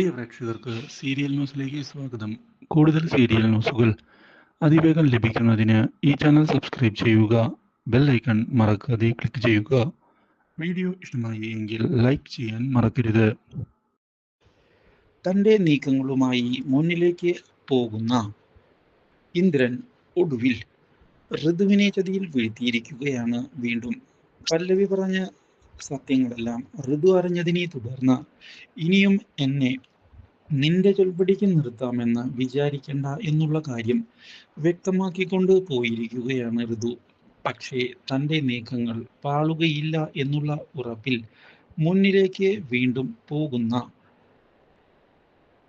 പ്രിയ പ്രേക്ഷകർക്ക് സീരിയൽ ന്യൂസിലേക്ക് സ്വാഗതം. കൂടുതൽ സീരിയൽ ന്യൂസുകൾ അതിവേഗം ലഭിക്കുന്നതിന് ഈ ചാനൽ സബ്സ്ക്രൈബ് ചെയ്യുക ബെൽ ഐക്കൺ മറക്കാതെ ക്ലിക്ക് ചെയ്യുക. വീഡിയോ ഇഷ്ടമായി എങ്കിൽ ലൈക്ക് ചെയ്യാൻ മറക്കരുത്. തന്റെ നീക്കങ്ങളുമായി മുന്നിലേക്ക് പോകുന്ന ഇന്ദ്രൻ ഒടുവിൽ ഋതുവിനെ ചതിയിൽ വീഴ്ത്തിയിരിക്കുകയാണ്. വീണ്ടും പല്ലവി പറഞ്ഞ സത്യങ്ങളെല്ലാം ഋതു അറിഞ്ഞതിനെ തുടർന്ന് ഇനിയും എന്നെ നിന്റെ ചൊൽപിടിക്ക് നിർത്താമെന്ന് വിചാരിക്കണ്ട എന്നുള്ള കാര്യം വ്യക്തമാക്കിക്കൊണ്ട് പോയിരിക്കുകയാണ് ഋതു. പക്ഷേ തന്റെ നീക്കങ്ങൾ പാളുകയില്ല എന്നുള്ള ഉറപ്പിൽ മുന്നിലേക്ക് വീണ്ടും പോകുന്ന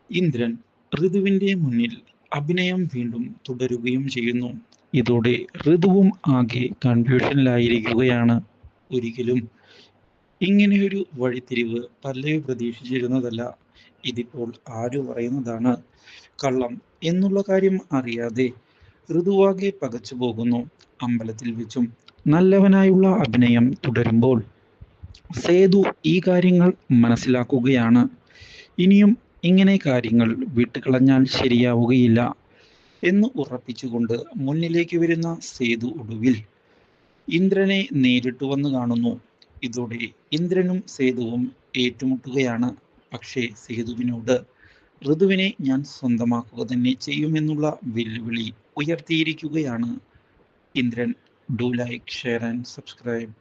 ഇന്ദ്രൻ ഋതുവിന്റെ മുന്നിൽ അഭിനയം വീണ്ടും തുടരുകയും ചെയ്യുന്നു. ഇതോടെ ഋതുവും ആകെ കൺഫ്യൂഷനിലായിരിക്കുകയാണ്. ഒരിക്കലും ഇങ്ങനെയൊരു വഴിത്തിരിവ് പല്ലവി പ്രതീക്ഷിച്ചിരുന്നതല്ല. ഇതിപ്പോൾ ആര് പറയുന്നതാണ് കള്ളം എന്നുള്ള കാര്യം അറിയാതെ ഋതുവാകെ പകച്ചു പോകുന്നു. അമ്പലത്തിൽ വെച്ചും നല്ലവനായുള്ള അഭിനയം തുടരുമ്പോൾ സേതു ഈ കാര്യങ്ങൾ മനസ്സിലാക്കുകയാണ്. ഇനിയും ഇങ്ങനെ കാര്യങ്ങൾ വിട്ടുകളഞ്ഞാൽ ശരിയാവുകയില്ല എന്ന് ഉറപ്പിച്ചുകൊണ്ട് മുന്നിലേക്ക് വരുന്ന സേതു ഒടുവിൽ ഇന്ദ്രനെ നേരിട്ട് വന്ന് കാണുന്നു. ഇതോടെ ഇന്ദ്രനും സേതുവും ഏറ്റുമുട്ടുകയാണ്. പക്ഷേ സേതുവിനോട് ഋതുവിനെ ഞാൻ സ്വന്തമാക്കുക തന്നെ ചെയ്യുമെന്നുള്ള വെല്ലുവിളി ഉയർത്തിയിരിക്കുകയാണ്. Indran do like share and subscribe.